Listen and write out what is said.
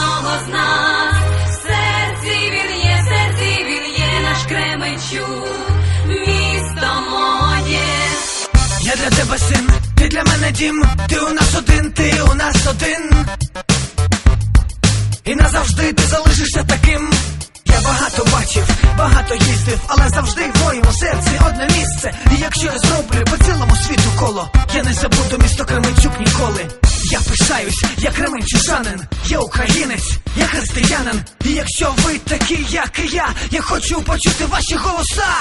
кожного з нас. В серці він є, в серці він є, наш Кременчук, місто моє. Я для тебе син, ти для мене дім, ти у нас один, ти у нас один. І назавжди ти залишишся таким. Я багато бачив, багато їздив, але завжди в моєму серці одне місце. І якщо я зроблю по цілому світу коло, я не забуду місто Кременчук ніколи. Я пишаюсь, я кременчужанин, я українець, я християнин. І якщо ви такі, як і я, я хочу почути ваші голоса.